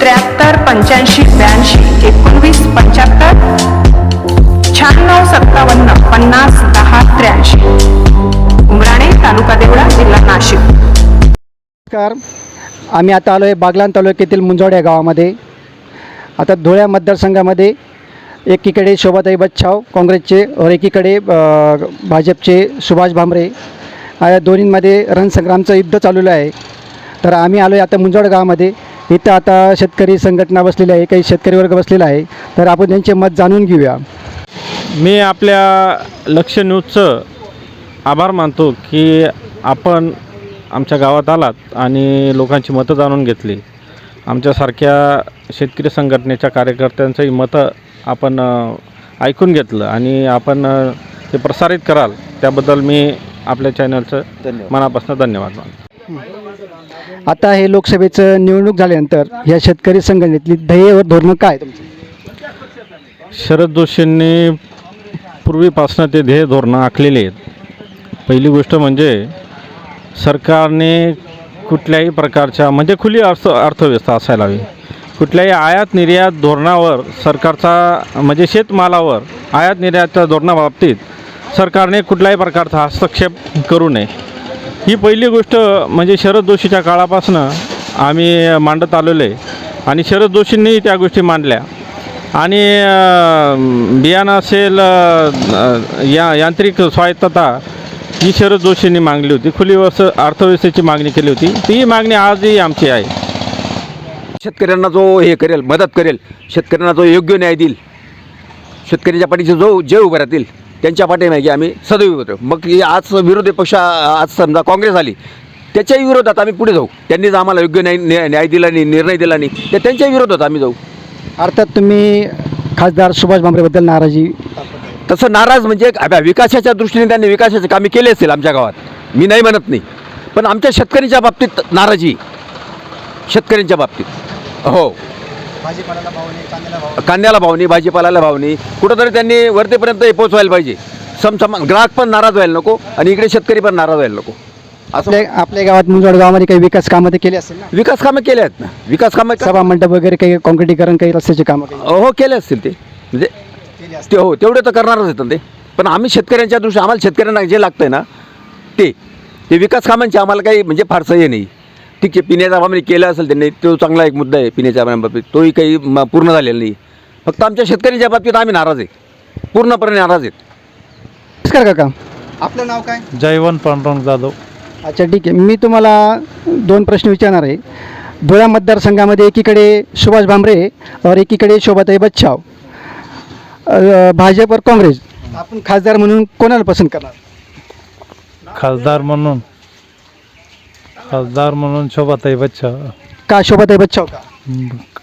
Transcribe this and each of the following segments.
त्र्याहत्तर पंच्याऐंशी ब्याऐंशी एकोणवीस पंच्याहत्तर शहाण्णव सत्तावन्न पन्नास दहा त्र्याऐंशी. उमराणे तालुका देवळा जिल्हा नाशिक. नमस्कार. आम्ही आता आलो आहे बागलाण तालुक्यातील मुंजोड या गावामध्ये. आता धुळ्या मतदारसंघामध्ये एकीकडे शोभाताई बच्छाव काँग्रेसचे और एकीकडे भाजपचे सुभाष भामरे या दोन्हींमध्ये रणसंग्रामचं युद्ध चाललेलं आहे. तर आम्ही आलो आहे आता मुंजोड गावामध्ये. इथं आता शेतकरी संघटना बसलेली आहे काही शेतकरी वर्ग बसलेला आहे. तर आपण त्यांचे मत जाणून घेऊया. मी आपल्या लक्ष न्यूजचं आभार मानतो की आपण आमच्या गावात आलात आणि लोकांची मतं जाणून घेतली. आमच्यासारख्या शेतकरी संघटनेच्या कार्यकर्त्यांचंही मतं आपण ऐकून घेतलं आणि आपण ते प्रसारित कराल. त्याबद्दल मी आपल्या चॅनलचं मनापासून धन्यवाद मानतो. आता हे लोकसभेचं निवडणूक झाल्यानंतर या शेतकरी संघटनेतली ध्येय व धोरणं काय तुमचं? शरद जोशींनी पूर्वीपासून ते ध्येय धोरणं आखलेली आहेत. पहिली गोष्ट म्हणजे सरकारने कुठल्याही प्रकारच्या म्हणजे खुली अर्थ अर्थव्यवस्था असायला हवी. कुठल्याही आयात निर्यात धोरणावर सरकारचा म्हणजे शेतमालावर आयात निर्यातच्या धोरणाबाबतीत सरकारने कुठल्याही प्रकारचा हस्तक्षेप करू नये. ही पहिली गोष्ट म्हणजे शरद जोशीच्या काळापासून आम्ही मांडत आलेलो आहे. आणि शरद जोशींनी त्या गोष्टी मांडल्या. आणि बियाणं असेल या यांत्रिक स्वायत्तता ही शरद जोशींनी मागली होती. खुली व्यवस्थ अर्थव्यवस्थेची मागणी केली होती. ती मागणी आजही आमची आहे. शेतकऱ्यांना जो हे करेल मदत करेल शेतकऱ्यांना जो योग्य न्याय देईल शेतकऱ्यांच्या पाठीचे जो जे उभे राहतील त्यांच्या पाठीमागे आम्ही सदैव होतो. मग आज विरोधी पक्ष आज समजा काँग्रेस आली त्याच्याही विरोधात आम्ही पुढे जाऊ. त्यांनीच आम्हाला योग्य न्याय न्याय न्याय दिला नाही निर्णय दिला नाही तर त्यांच्याही विरोधात आम्ही जाऊ. अर्थात तुम्ही खासदार सुभाष भामरेबद्दल नाराजी? तसं नाराज म्हणजे विकासाच्या दृष्टीने त्यांनी विकासाचे कामे केले असतील आमच्या गावात. मी नाही म्हणत नाही. पण आमच्या शेतकऱ्यांच्या बाबतीत नाराजी. शेतकऱ्यांच्या बाबतीत. हो. कांद्याला भाव नाही. भाजीपाल्याला भाव नाही कुठंतरी त्यांनी वरतीपर्यंत हे पोचवायला पाहिजे. समसमान ग्राहक पण नाराज व्हायला नको आणि इकडे शेतकरी पण नाराज व्हायला नको. असं आपल्या आपल्या गावात मुंजवाड गावामध्ये काही विकास कामं ते केली असेल ना? विकास कामं केले आहेत ना. विकास कामं सभा मंडप वगैरे काही काँक्रिटीकरण काही रस्त्याची कामं काही? हो केले असतील ते. म्हणजे ते हो तेवढे तर करणारच आहेत ना ते. पण आम्ही शेतकऱ्यांच्या दृष्टी आम्हाला शेतकऱ्यांना जे लागतं ना ते. ते विकास कामांचे आम्हाला काही म्हणजे फारसं हे नाही. ठीक आहे पिण्याचा पाणी केलं असेल त्यांनी तो चांगला एक मुद्दा आहे पिण्याच्या पाण्याबाबतीत तोही काही म- पूर्ण झालेला नाही. फक्त आमच्या शेतकऱ्यांच्या बाबतीत आम्ही नाराज आहे. पूर्णपणे नाराज आहेत. नमस्कार काका. आपलं नाव काय? जयवंत पांडुरंग जाधव. अच्छा ठीक आहे. मी तुम्हाला दोन प्रश्न विचारणार आहे. धुळा मतदारसंघामध्ये एकीकडे सुभाष भामरे और एकीकडे शोभाताई बच्छाव. अ, भाजप और काँग्रेस. आपण खासदार म्हणून कोणाला पसंत करणार? खासदार म्हणून खासदार म्हणून शोभाताई बच्चा. का शोभाताई बच्छाव का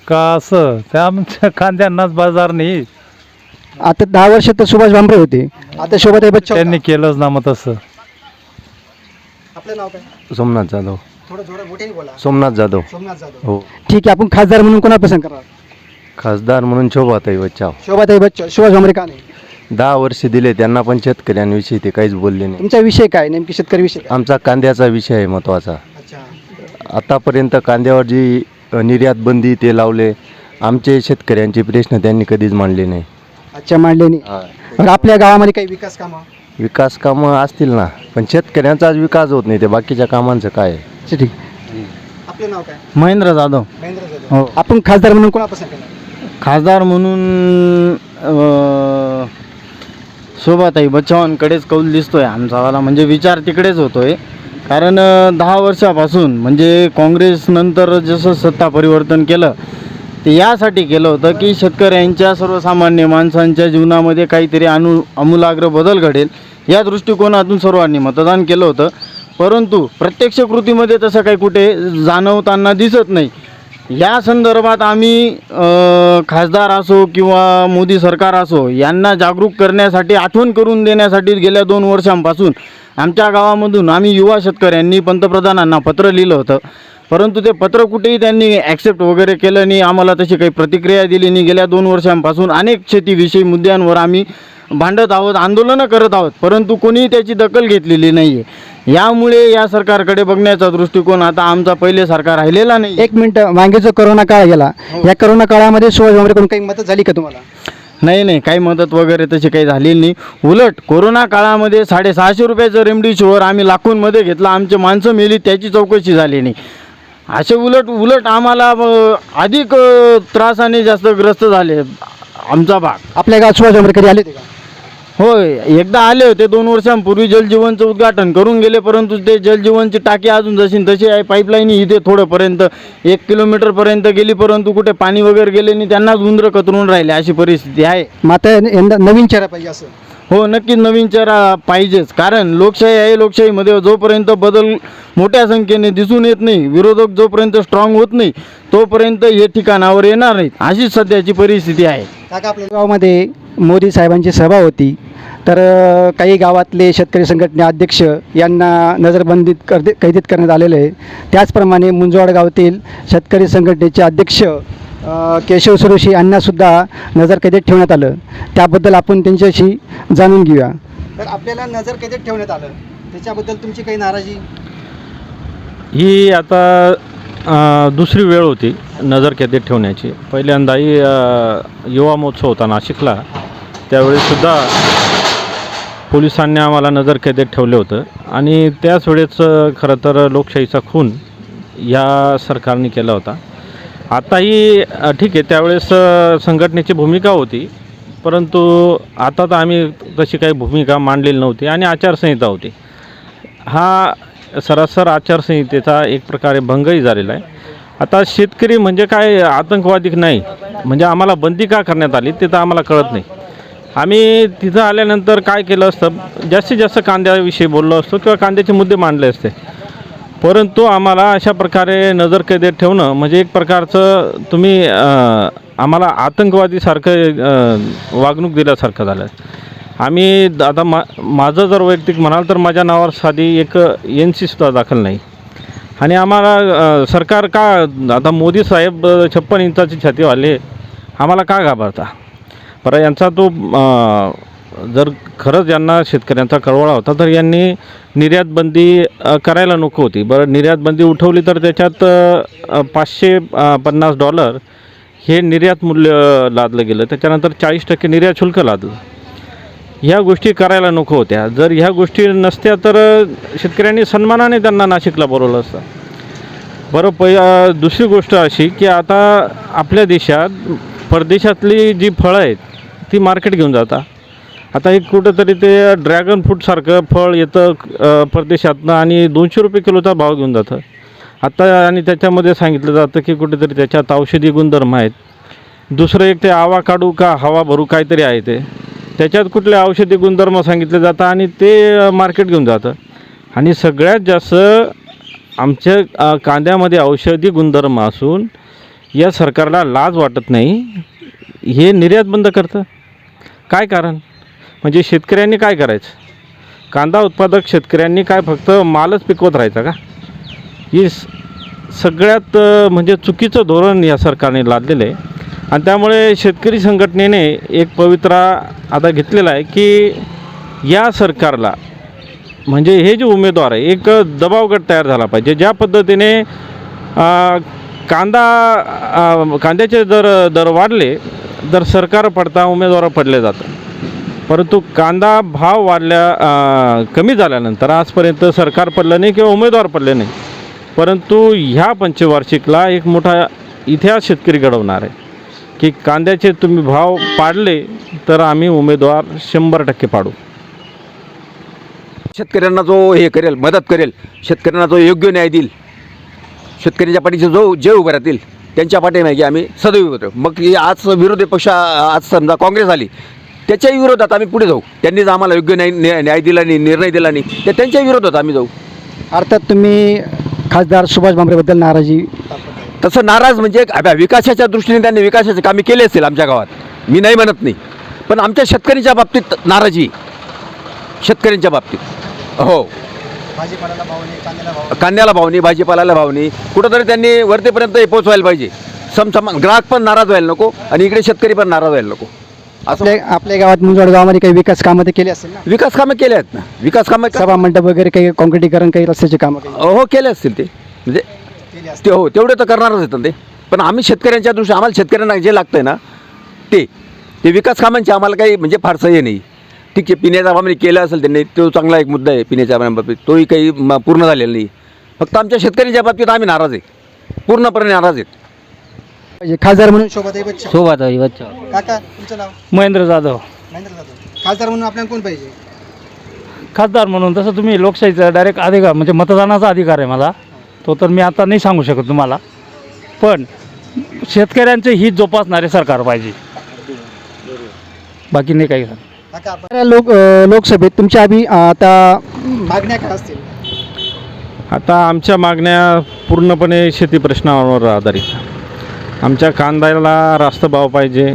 का असं? त्या आमच्या कांद्यांनाच बाजार नाही. आता दहा वर्ष तर सुभाष भामरे होते. आता शोभाताई बच्छाव त्यांनी केलंच ना मग तसं. आपलं नाव काय? सोमनाथ जाधव. थोडं थोडं मोठे बोला. सोमनाथ जाधव. सोमनाथ जाधव. हो. ठीक आहे आपण खासदार म्हणून कोणाला पसंत करणार खासदार म्हणून शोभाताई बच्चाव शोभाताई बच्चाव सुभाष भामरे का नाही? दहा वर्ष दिले त्यांना पण शेतकऱ्यांविषयी ते काहीच बोलले नाही. तुमचा विषय काय? नेमकी शेतकरी विषय काय? आमचा कांद्याचा विषय आहे महत्त्वाचा अच्छा आतापर्यंत कांद्यावर जी निर्यात बंदी ते लावले आमचे शेतकऱ्यांचे प्रश्न त्यांनी कधीच मांडले नाही. अच्छा मांडले नाही. बरं, आपल्या गावामध्ये काही विकास कामं? विकास कामं असतील ना पण शेतकऱ्यांचाच विकास होत नाही ते बाकीच्या कामांचं काय आहे? अच्छा ठीक. आपलं नाव काय? महेंद्र जाधव. महेंद्र जाधव. हो. आपण खासदार म्हणून कोणा पसंत करणार? खासदार म्हणून शोभाताई बच्चावांकडेच कौल दिसतोय आमचावाला म्हणजे विचार तिकडेच होतोय. कारण दहा वर्षापासून म्हणजे काँग्रेसनंतर जसं सत्ता परिवर्तन केलं ते यासाठी केलं होतं की शेतकऱ्यांच्या सर्वसामान्य माणसांच्या जीवनामध्ये काहीतरी अनु आमूलाग्र बदल घडेल. या दृष्टिकोनातून सर्वांनी मतदान केलं होतं. परंतु प्रत्यक्ष कृतीमध्ये तसं काही कुठे जाणवताना दिसत नाही. या संदर्भात आम्ही खासदार असो किंवा मोदी सरकार असो यांना जागरूक करण्यासाठी आठवण करून देण्यासाठी गेल्या दोन वर्षांपासून आमच्या गावामधून आम्ही युवा शेतकऱ्यांनी पंतप्रधानांना पत्र लिहिलं होतं. परंतु ते पत्र कुठेही त्यांनी ॲक्सेप्ट वगैरे केलं नाही. आम्हाला तशी काही प्रतिक्रिया दिली नाही. गेल्या दोन वर्षांपासून अनेक शेतीविषयी मुद्द्यांवर आम्ही भांडत आहोत आंदोलनं करत आहोत. परंतु कोणीही त्याची दखल घेतलेली नाही आहे यामुळे या सरकारकडे बघण्याचा दृष्टिकोन आता आमचा पहिले सरकार राहिलेला नाही एक मिनटं मागे जो करोना काळ गेला. या करोना काळामध्ये सुभाष भामरेकडून काही मदत झाली का तुम्हाला? नाही नाही. काही मदत वगैरे तशी काही झालेली नाही. उलट कोरोना काळामध्ये साडेसहाशे रुपयाचं रेमडेसिवीर आम्ही लाखोंमध्ये घेतला. आमचे माणसं मेली त्याची चौकशी झाली नाही. असे उलट उलट आम्हाला अधिक त्रासाने जास्त ग्रस्त झाले आमचा भाग. आपल्या गावात सुभाष भामरे कधी आले का? होय एकदा आले होते दोन वर्षांपूर्वी जलजीवनचं उद्घाटन करून गेले परंतु ते जलजीवनची टाकी अजून जशी तशी आहे पाईपलाईन इथे थोडंपर्यंत एक किलोमीटरपर्यंत गेली परंतु कुठे पाणी वगैरे गेले नाही त्यांनाच उंदरं कतरून राहिले अशी परिस्थिती आहे. मात्र यंदा नवीन चेहरा पाहिजे असं. हो नक्कीच नवीन चेहरा पाहिजेच. कारण लोकशाही आहे लोकशाहीमध्ये जोपर्यंत बदल मोठ्या संख्येने दिसून येत नाही विरोधक जोपर्यंत स्ट्रॉंग होत नाही तोपर्यंत हे ठिकाणावर येणार नाहीत. अशीच सध्याची परिस्थिती आहे. काका आपल्या गावामध्ये मोदी साहेबांची सभा होती. तर काही गावातले शेतकरी संघटने अध्यक्ष यांना नजरबंदीत कर कैदेत करण्यात आलेलं आहे. त्याचप्रमाणे मुंजवाड गावातील शेतकरी संघटनेचे अध्यक्ष केशव सुरेशी यांनासुद्धा नजर कैदेत ठेवण्यात आलं. त्याबद्दल आपण त्यांच्याशी जाणून घेऊया. तर आपल्याला नजर कैदेत ठेवण्यात आलं. त्याच्याबद्दल तुमची काही नाराजी? ही आता अ, दुसरी वेळ होती नजर कैदेत ठेवण्याची. पहिल्यांदाही अ, युवा महोत्सव होता नाशिकला. त्यावेळीसुद्धा पोलिसांनी आम्हाला नजर कैदेत ठेवलं होतं. आणि त्याच वेळेस अ, खरं तर लोकशाहीचा खून या सरकारने केला होता. आताही ठीक आहे त्यावेळेस संघटनेची भूमिका होती परंतु आता तर आम्ही तशी काही भूमिका मांडलेली नव्हती आणि आचारसंहिता होती. हा सरासर आचारसंहितेचा एक प्रकारे भंगही झालेला आहे. आता शेतकरी म्हणजे काय आतंकवादी नाही म्हणजे आम्हाला बंदी का करण्यात आली ते तर आम्हाला कळत नाही. आम्ही तिथं आल्यानंतर काय केलं असतं जास्तीत जास्त कांद्याविषयी बोललो असतो किंवा कांद्याचे मुद्दे मांडले असते. परंतु आम्हाला अशा प्रकारे नजर कैदेत ठेवणं म्हणजे एक प्रकारचं तुम्ही आम्हाला आतंकवादीसारखं वागणूक दिल्यासारखं झालं. आम्ही आता मा माझं जर वैयक्तिक म्हणाल तर माझ्या नावावर साधी एक एन सीसुद्धा दाखल नाही. आणि आम्हाला सरकार का आता मोदी साहेब छप्पन इंचाची छातीवाले आम्हाला का घाबरता? बरं यांचा तो जर खरंच यांना शेतकऱ्यांचा कळवळा होता तर यांनी निर्यात बंदी करायला नको होती. बरं निर्यात बंदी उठवली तर त्याच्यात पाचशे पन्नास डॉलर हे निर्यात मूल्य लादलं गेलं. त्याच्यानंतर चाळीस टक्के निर्यात शुल्क लादलं. ह्या गोष्टी करायला नको होत्या. जर ह्या गोष्टी नसत्या तर शेतकऱ्यांनी सन्मानाने त्यांना नाशिकला बोलवलं असतं. बरं प दुसरी गोष्ट अशी की आता आपल्या देशात परदेशातली जी फळं आहेत ती मार्केट घेऊन जाता आता एक कुठंतरी ते ड्रॅगन फ्रूटसारखं फळ येतं परदेशातनं आणि दोनशे रुपये किलोचा भाव घेऊन जातं. आता आणि त्याच्यामध्ये सांगितलं जातं की कुठेतरी त्याच्यात औषधी गुणधर्म आहेत. दुसरं एक ते आवा काढू का हवा भरू काहीतरी आहे ते. त्याच्यात कुठले औषधी गुणधर्म सांगितले जातं आणि ते मार्केट घेऊन जातं. आणि सगळ्यात जास्त आमच्या कांद्यामध्ये औषधी गुणधर्म असून या सरकारला लाज वाटत नाही. हे निर्यात बंद करतं. काय कारण? म्हणजे शेतकऱ्यांनी काय करायचं? कांदा उत्पादक शेतकऱ्यांनी काय फक्त मालच पिकवत राहायचा का? ही सगळ्यात म्हणजे चुकीचं धोरण या सरकारने लादलेलं आहे. आणि त्यामुळे शेतकरी संघटनेने एक पवित्रा आता घेतलेला आहे की या सरकारला म्हणजे हे जे उमेदवार आहे एक दबाव गट तयार झाला पाहिजे. ज्या पद्धतीने कांदा कांद्याचे दर दर वाढले तर सरकार पडता उमेदवार पडले जातं परंतु कांदा भाव वाढल्या कमी झाल्यानंतर आजपर्यंत सरकार पडलं नाही किंवा उमेदवार पडले नाही. परंतु ह्या पंचवार्षिकला एक मोठा इतिहास शेतकरी घडवणार आहे. की कांद्याचे तुम्ही भाव पाडले तर आम्ही उमेदवार शंभर टक्के पाडू. शेतकऱ्यांना जो हे करेल मदत करेल शेतकऱ्यांना जो योग्य न्याय देईल शेतकऱ्याच्या पाठीचे जो जे उभे राहतील त्यांच्या पाठीमागे आम्ही सदैव होतो मग आज विरोधी पक्ष आज समजा काँग्रेस आली त्याच्याही विरोधात आम्ही पुढे जाऊ. त्यांनी जर आम्हाला योग्य न्याय न्याय न्याय दिला नाही निर्णय दिला नाही. तर त्यांच्याही विरोधात आम्ही जाऊ. अर्थात तुम्ही खासदार सुभाष भामरेबद्दल नाराजी तसं नाराज म्हणजे अब- विकासाच्या दृष्टीने त्यांनी विकासाचे कामे केले असतील आमच्या गावात. मी नाही म्हणत नाही. पण आमच्या शेतकऱ्यांच्या बाबतीत नाराजी. शेतकऱ्यांच्या बाबतीत. हो. भाजीपाल्याला भाव नाही कांद्याला भाव कांद्याला भावनी भाजीपाल्याला भावनी कुठंतरी त्यांनी वरतेपर्यंत हे पोचवायला पाहिजे. समसम ग्राहक पण नाराज व्हायला नको आणि इकडे शेतकरी पण नाराज व्हायला नको. आपल्या आपल्या गावात मुंजवाड गावामध्ये काही विकास कामं ते केली असेल ना? विकास कामं केले आहेत ना. विकास कामं सभा मंडप वगैरे काही कॉन्क्रिटीकरण काही रस्त्याची कामं काही? हो केले असतील ते. म्हणजे केली असतील. ते हो तेवढे तर करणारच आहेत ना ते. पण आम्ही शेतकऱ्यांच्या दृष्टी आम्हाला शेतकऱ्यांना जे लागतंय ना ते. ते विकास कामांचे आम्हाला काही म्हणजे फारसं हे नाही. ठीक आहे पिण्याचा पाणी केलं असेल त्यांनी तो चांगला एक मुद्दा आहे पिण्याच्या पाण्याबाबतीत तोही काही म- पूर्ण झालेला नाही. फक्त आमच्या शेतकऱ्यांच्या बाबतीत आम्ही नाराज आहे. पूर्णपणे नाराज आहेत. पाहिजे. खासदार म्हणून शोभाताई शोभाताई बच्चा काका तुमचं नाव? महेंद्र जाधव. महेंद्र जाधव. खासदार म्हणून आपल्याला कोण पाहिजे? खासदार म्हणून तसं तुम्ही लोकशाहीचा डायरेक्ट अधिकार म्हणजे मतदानाचा अधिकार आहे मला. तो तर मी आता नाही सांगू शकत तुम्हाला. पण शेतकऱ्यांचे हित जोपासणारे सरकार पाहिजे. बाकी नाही काही. सांग काका आपण लोक अं, लोकसभेत तुमच्या आधी अं, आता मागण्या काय असतील? आता आमच्या मागण्या पूर्णपणे शेती प्रश्नावर आधारित. आमच्या कांद्याला रास्त भाव पाहिजे.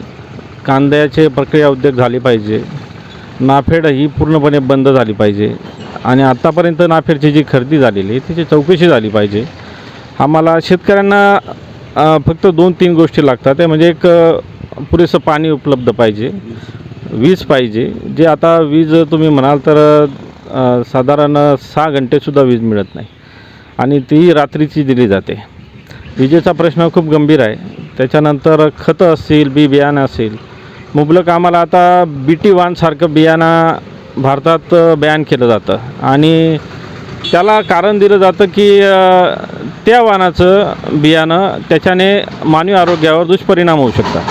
कांद्याचे प्रक्रिया उद्योग झाले पाहिजे. नाफेड ही पूर्णपणे बंद झाली पाहिजे. आणि आत्तापर्यंत नाफेडची जी खरेदी झालेली आहे त्याची चौकशी झाली पाहिजे. आम्हाला शेतकऱ्यांना फक्त दोन तीन गोष्टी लागतात. ते म्हणजे एक पुरेसं पाणी उपलब्ध पाहिजे. वीज पाहिजे. जे आता वीज तुम्ही म्हणाल तर साधारण सहा घंटेसुद्धा वीज मिळत नाही. आणि ती रात्रीची दिली जाते. विजेचा प्रश्न खूप गंभीर आहे. त्याच्यानंतर खतं असतील बी बियाणं असेल मुबलक आम्हाला आता बी टी वानसारखं बियाणं भारतात बॅन केलं जातं. आणि त्याला कारण दिलं जातं की त्या वाणाचं बियाणं त्याच्याने मानवी आरोग्यावर दुष्परिणाम होऊ शकतात.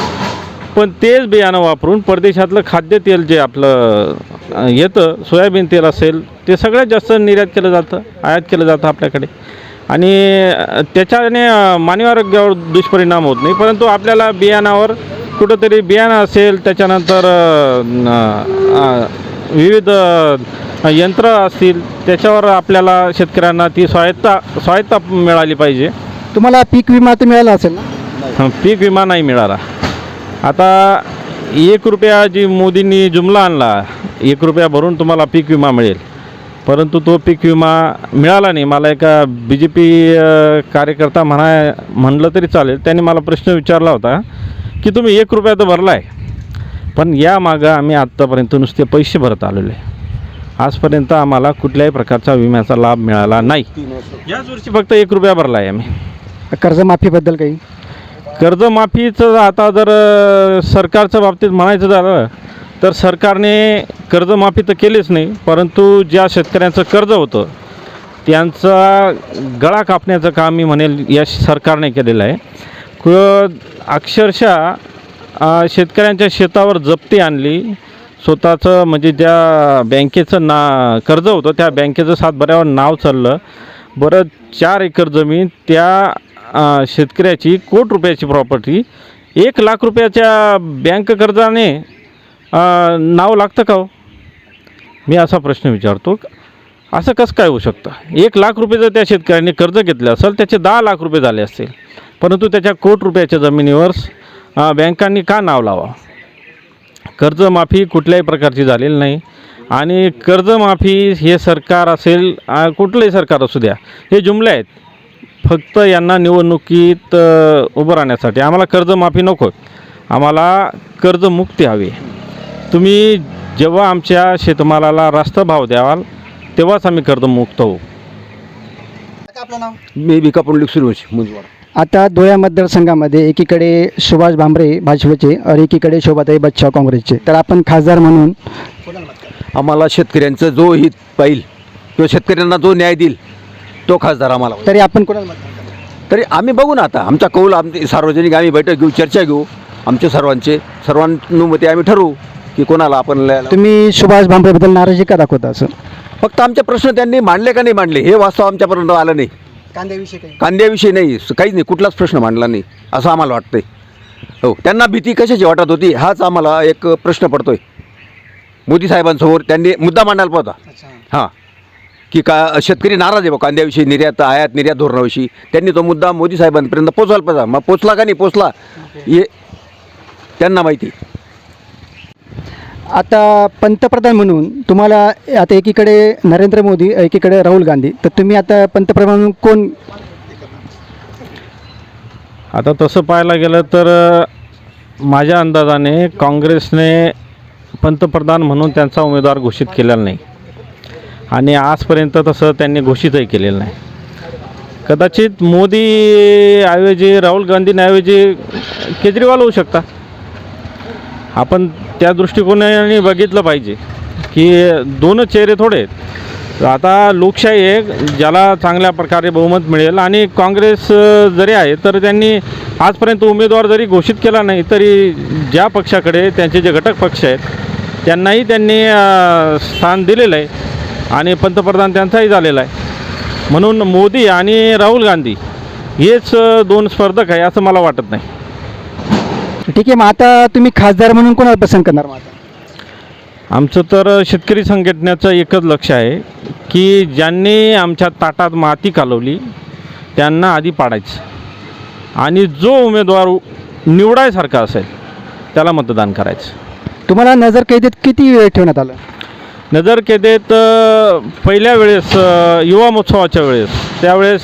पण तेच बियाणं वापरून परदेशातलं खाद्यतेल जे आपलं येतं सोयाबीन तेल असेल ते सगळ्यात जास्त निर्यात केलं जातं आयात केलं जातं आपल्याकडे. आणि त्याच्याने मानवी आरोग्यावर दुष्परिणाम होत नाही. परंतु आपल्याला बियाणावर कुठंतरी बियाणं असेल त्याच्यानंतर विविध यंत्र असतील त्याच्यावर आपल्याला शेतकऱ्यांना ती स्वायत्ता स्वायत्ता मिळाली पाहिजे. तुम्हाला पीक विमा तर मिळाला असेल ना? हं, पीक विमा नाही मिळाला. आता एक रुपया जी मोदींनी जुमला आणला एक रुपया भरून तुम्हाला पीक विमा मिळेल. परंतु तो पीक विमा मिळाला नाही. मला एका बी जे पी कार्यकर्ता म्हणा म्हणलं तरी चालेल. त्यांनी मला प्रश्न विचारला होता की तुम्ही एक रुपया तर भरला आहे पण या मागं आम्ही आत्तापर्यंत नुसते पैसे भरत आलेलो आहे. आजपर्यंत आम्हाला कुठल्याही प्रकारचा विम्याचा लाभ मिळाला नाही. याच वर्षी फक्त एक रुपया भरला आहे आम्ही. कर्जमाफीबद्दल काही? कर्जमाफीचं आता जर सरकारच्या बाबतीत म्हणायचं झालं तर सरकारने कर्जमाफी तर केलीच नाही परंतु ज्या शेतकऱ्यांचं कर्ज होतं त्यांचा गळा कापण्याचं काम मी म्हणेल या सरकारने केलेलं आहे. क अक्षरशः शेतकऱ्यांच्या शेतावर जप्ती आणली स्वतःचं म्हणजे ज्या बँकेचं ना कर्ज होतं त्या बँकेचं सातबाऱ्यावर नाव चाललं बरं चार एकर जमीन त्या शेतकऱ्याची कोट रुपयाची प्रॉपर्टी एक लाख रुपयाच्या बँक कर्जाने नाव लागतं का हो? मी असा प्रश्न विचारतो असं कसं काय होऊ शकतं? एक लाख रुपये जर त्या शेतकऱ्याने कर्ज घेतलं असेल त्याचे दहा लाख रुपये झाले असतील परंतु त्याच्या कोट रुपयाच्या जमिनीवर बँकांनी का नाव लावा कर्जमाफी कुठल्याही प्रकारची झालेली नाही आणि कर्जमाफी हे सरकार असेल कुठलंही सरकार असू द्या हे जुमले आहेत. फक्त यांना निवडणुकीत उभं राहण्यासाठी आम्हाला कर्जमाफी नको. आम्हाला कर्जमुक्ती हवी तुम्ही जेव्हा आमच्या शेतमालाला रास्त भाव द्याल तेव्हाच आम्ही कर्जमुक्त होऊ. आपलं नाव? मी भिका पुंडलिक सूर्यवंशी मुंजवाड. आता धुळ्या मतदारसंघामध्ये एकीकडे सुभाष भामरे भाजपचे आणि एकीकडे शोभाताई बच्चा काँग्रेसचे. तर आपण खासदार म्हणून आम्हाला शेतकऱ्यांचं जो हित पाहिल किंवा शेतकऱ्यांना जो न्याय देईल तो खासदार आम्हाला. तरी आपण कोणाला करणार? तरी आम्ही बघू ना आता. आमचा कौल आमचे सार्वजनिक आम्ही बैठक घेऊ चर्चा घेऊ. आमच्या सर्वांचे सर्वांनुमते आम्ही ठरवू. की कोणाला आपण तुम्ही सुभाष भामरेबद्दल नाराजी का दाखवता असं? फक्त आमचे प्रश्न त्यांनी मांडले का नाही मांडले? हे वास्तव आमच्यापर्यंत आलं नाही. कांद्याविषयी काही? कांद्याविषयी नाही. स- काहीच नाही. कुठलाच प्रश्न मांडला नाही असं आम्हाला वाटतंय. हो त्यांना भीती कशाची वाटत होती? हाच आम्हाला एक प्रश्न पडतोय. मोदी साहेबांसमोर त्यांनी मुद्दा मांडायला पाहता हां. की का शेतकरी नाराज आहे बा कांद्याविषयी निर्यात आयात निर्यात धोरणाविषयी. त्यांनी तो मुद्दा मोदी साहेबांपर्यंत पोचवायला पाहिजे मग पोचला का नाही? पोचला. हे त्यांना माहिती आता पंतप्रधान म्हणून तुम्हाला आता एकीकडे नरेंद्र मोदी एकीकडे राहुल गांधी. तर तुम्ही आता पंतप्रधान म्हणून कोण? आता तसं पाहायला गेलं तर माझ्या अंदाजाने काँग्रेसने पंतप्रधान म्हणून त्यांचा उमेदवार घोषित केलेला नाही. आणि आजपर्यंत तसं त्यांनी घोषितही केलेलं नाही. कदाचित मोदी ऐवजी राहुल गांधींऐवजी केजरीवाल होऊ शकता आपण त्या दृष्टिकोनाने बघितलं पाहिजे की दोनच चेहरे थोडे आहेत. आता लोकशाही आहे ज्याला चांगल्या प्रकारे बहुमत मिळेल आणि काँग्रेस जरी आहे तर त्यांनी आजपर्यंत उमेदवार जरी घोषित केला नाही तरी ज्या पक्षाकडे त्यांचे जे घटक पक्ष आहेत त्यांनाही त्यांनी स्थान दिलेलं आहे आणि पंतप्रधान त्यांचाही झालेला आहे. म्हणून मोदी आणि राहुल गांधी हेच दोन स्पर्धक आहे असं मला वाटत नाही. ठीक आहे मग आता तुम्ही खासदार म्हणून कोणाला पसंत करणार मग आता? आमचं तर शेतकरी संघटनेचं एकच लक्ष आहे की ज्यांनी आमच्या ताटात माती कालवली त्यांना आधी पाडायचं. आणि जो उमेदवार निवडायसारखा असेल त्याला मतदान करायचं. तुम्हाला नजर कैदेत किती वेळ ठेवण्यात आलं? नजर केदेत अ, पहिल्या वेळेस अ, युवा महोत्सवाच्या वेळेस त्यावेळेस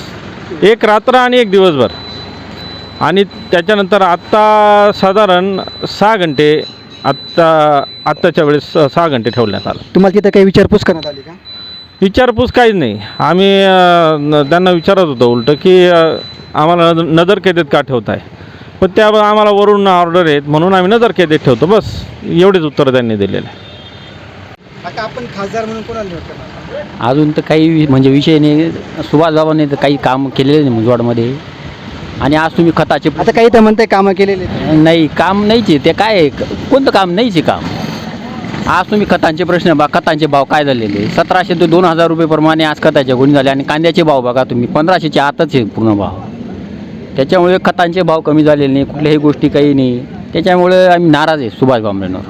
एक रात्र आणि एक दिवसभर. आणि त्याच्यानंतर आत्ता साधारण सहा घंटे आत्ता आत्ताच्या वेळेस सहा घंटे ठेवण्यात आलं. तुम्हाला तिथं काही विचारपूस करण्यात आली का? विचारपूस काहीच नाही. आम्ही अ, त्यांना विचारत होतो उलटं की अ, आम्हाला नज- नजर कैदेत का ठेवताय? पण त्या आम्हाला वरून ऑर्डर आहेत म्हणून आम्ही नजर कैदेत ठेवतो. बस एवढेच उत्तर त्यांनी दिलेलं. आहे आता आपण खासदार म्हणून कोणाला निवड करणार? अजून तर काही वि- म्हणजे विषय नाही. सुभाषबाबांनी तर काही काम केलेले नाही मुंजवाडमध्ये आणि आज तुम्ही खताचे आता काही तर म्हणताय कामं केलेले नाही काम नाहीच ते काय आहे? कोणतं काम? नाहीच काम. आज तुम्ही खतांचे प्रश्न बघा. खतांचे भाव काय झालेले सतराशे ते दोन हजार रुपये प्रमाणे आज खताच्या गुणी झाले आणि कांद्याचे भाव बघा तुम्ही. पंधराशेच्या आतच आहे पूर्ण भाव. त्याच्यामुळे खतांचे भाव कमी झालेले नाही. कुठल्याही गोष्टी काही नाही. त्याच्यामुळे आम्ही नाराज आहे सुभाष भामरेंवर.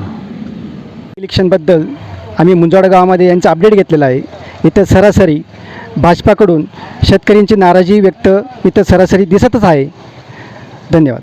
इलेक्शनबद्दल आम्ही मुंजाडा गावामध्ये यांचा अपडेट घेतलेला आहे. इथं सरासरी भाजपाकडून शेतकऱ्यांची नाराजी व्यक्त इथं सरासरी दिसतच आहे. धन्यवाद.